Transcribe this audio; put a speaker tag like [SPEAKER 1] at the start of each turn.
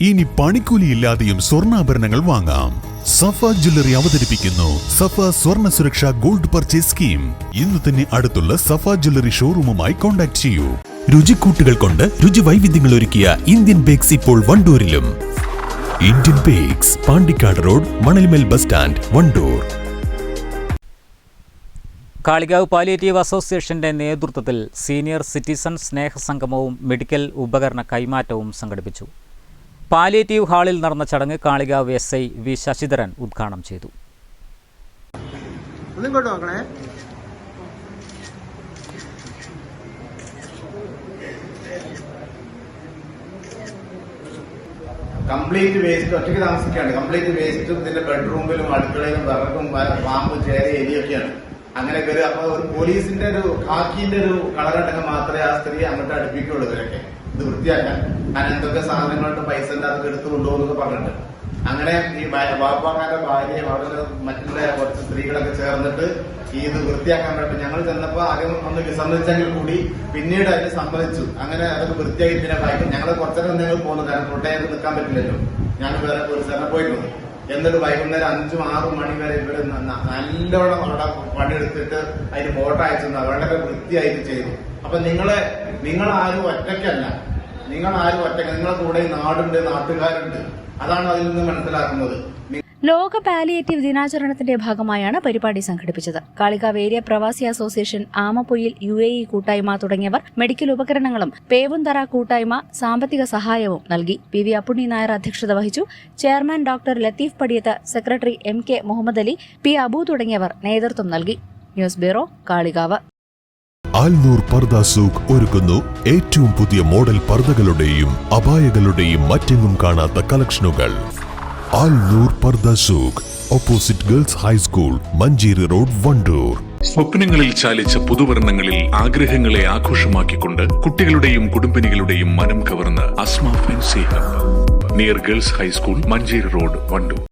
[SPEAKER 1] ഇനി പണിക്കൂലിയില്ലാതെയും സ്വർണാഭരണങ്ങൾ വാങ്ങാം. സഫ ജ്വല്ലറി അവതരിപ്പിക്കുന്നു. സഫ സ്വർണ സുരക്ഷ ഗോൾഡ് പർച്ചേസ് സ്കീം. ഇന്ന് തന്നെ അടുത്തുള്ള സഫ ജ്വല്ലറി ഷോറൂമുമായി കോൺടാക്ട് ചെയ്യൂ. രുചിക്കൂട്ടുകൾ കൊണ്ട് രുചി വൈവിധ്യങ്ങൾ ഒരുക്കിയ ഇന്ത്യൻ ബേക്സ് ഇപ്പോൾ വണ്ടൂരിലും. Indian bakes Pandikkad road Manalmel bus stand Wandoor.
[SPEAKER 2] Kalikavu palliative അസോസിയേഷന്റെ നേതൃത്വത്തിൽ സീനിയർ സിറ്റിസൺ സ്നേഹസംഗമവും മെഡിക്കൽ ഉപകരണ കൈമാറ്റവും സംഘടിപ്പിച്ചു. പാലിയേറ്റീവ് ഹാളിൽ നടന്ന ചടങ്ങ് Kalikavu S I V Sasidharan ഉദ്ഘാടനം ചെയ്തു.
[SPEAKER 3] കംപ്ലീറ്റ് വേസ്റ്റ് ഒറ്റയ്ക്ക് താമസിക്കുകയാണ് കംപ്ലീറ്റ് വേസ്റ്റും ഇതിന്റെ ബെഡ്റൂമിലും അടുക്കളയിലും വിറകും പാമ്പ് ചേര എലിയൊക്കെയാണ്. അങ്ങനെ വരും അപ്പൊ ഒരു പോലീസിന്റെ ഒരു കാക്കിന്റെ ഒരു കളറുണ്ടെങ്കിൽ മാത്രമേ ആ സ്ത്രീ അങ്ങോട്ട് അടുപ്പിക്കുള്ളൂ ഇവരൊക്കെ. ഇത് വൃത്തിയാക്കാൻ ഞാൻ എന്തൊക്കെ സാധനങ്ങളുണ്ട് പൈസ ഉണ്ട് അതൊക്കെ എടുത്തു കൊണ്ടുപോകുന്നൊക്കെ പറഞ്ഞിട്ട്. അങ്ങനെ ഈ വാപ്പാക്കാരുടെ ഭാര്യയും അവരുടെ മറ്റുള്ള കുറച്ച് സ്ത്രീകളൊക്കെ ചേർന്നിട്ട് ഈ ഇത് വൃത്തിയാക്കാൻ വേണ്ടി ഞങ്ങൾ ചെന്നപ്പോ ആദ്യം ഒന്ന് വിസമ്മതിച്ചെങ്കിൽ കൂടി പിന്നീട് അതിന് സമ്മതിച്ചു. അങ്ങനെ അതൊക്കെ വൃത്തിയാക്കി പിന്നെ വായിക്കും ഞങ്ങൾ കുറച്ചൊക്കെ നിങ്ങൾ പോകുന്നു കാരണം ഫുള്ളായിട്ട് നിൽക്കാൻ പറ്റില്ലല്ലോ. ഞാൻ വേറെ പോലീസുകാരെ പോയിട്ടുണ്ട് എന്നിട്ട് വൈകുന്നേരം അഞ്ചും ആറും മണി വരെ ന- നല്ലോണം അവിടെ പണിയെടുത്തിട്ട് അതിന് ഫോട്ടോ അയച്ചു അവരുടെ വൃത്തിയായിട്ട് ചെയ്തു. അപ്പൊ നിങ്ങളെ നിങ്ങൾ ആരും ഒറ്റയ്ക്കല്ല. നിങ്ങൾ ആരും ഒറ്റയ്ക്ക് നിങ്ങളെ കൂടെ നാടുണ്ട് നാട്ടുകാരുണ്ട്. അതാണ് അതിൽ നിന്ന് മനസ്സിലാക്കുന്നത്.
[SPEAKER 4] ലോക പാലിയേറ്റീവ് ദിനാചരണത്തിന്റെ ഭാഗമായാണ് പരിപാടി സംഘടിപ്പിച്ചത്. കാളികാവേരിയ പ്രവാസി association Amappoyil U A E കൂട്ടായ്മ തുടങ്ങിയവർ മെഡിക്കൽ ഉപകരണങ്ങളും പേവുന്തറ കൂട്ടായ്മ സാമ്പത്തിക സഹായവും നൽകി. പി വി അപ്പുണ്ണി നായർ അധ്യക്ഷത വഹിച്ചു. Chairman doctor Latheef Padiyath secretary M K Muhammad Ali P Abu തുടങ്ങിയവർ നേതൃത്വം നൽകി. News bureau Kalikavu.
[SPEAKER 1] Alnoor പർദ Souq ഒരുക്കുന്നു. ഏറ്റവും പുതിയ മോഡൽ പർദകളുടെയും അപായകളുടെയും മറ്റെങ്ങും കാണാത്ത കളക്ഷനുകൾ. Alnoor Pardha Souq opposite girls high school Manjeri road Wandoor.
[SPEAKER 5] സ്വപ്നങ്ങളിൽ ചാലിച്ച പുതുവർണങ്ങളിൽ ആഗ്രഹങ്ങളെ ആഘോഷമാക്കിക്കൊണ്ട് കുട്ടികളുടെയും കുടുംബിനികളുടെയും മനം കവർന്ന് Asma fancy hub. Near girls high school Manjeri road Wandoor.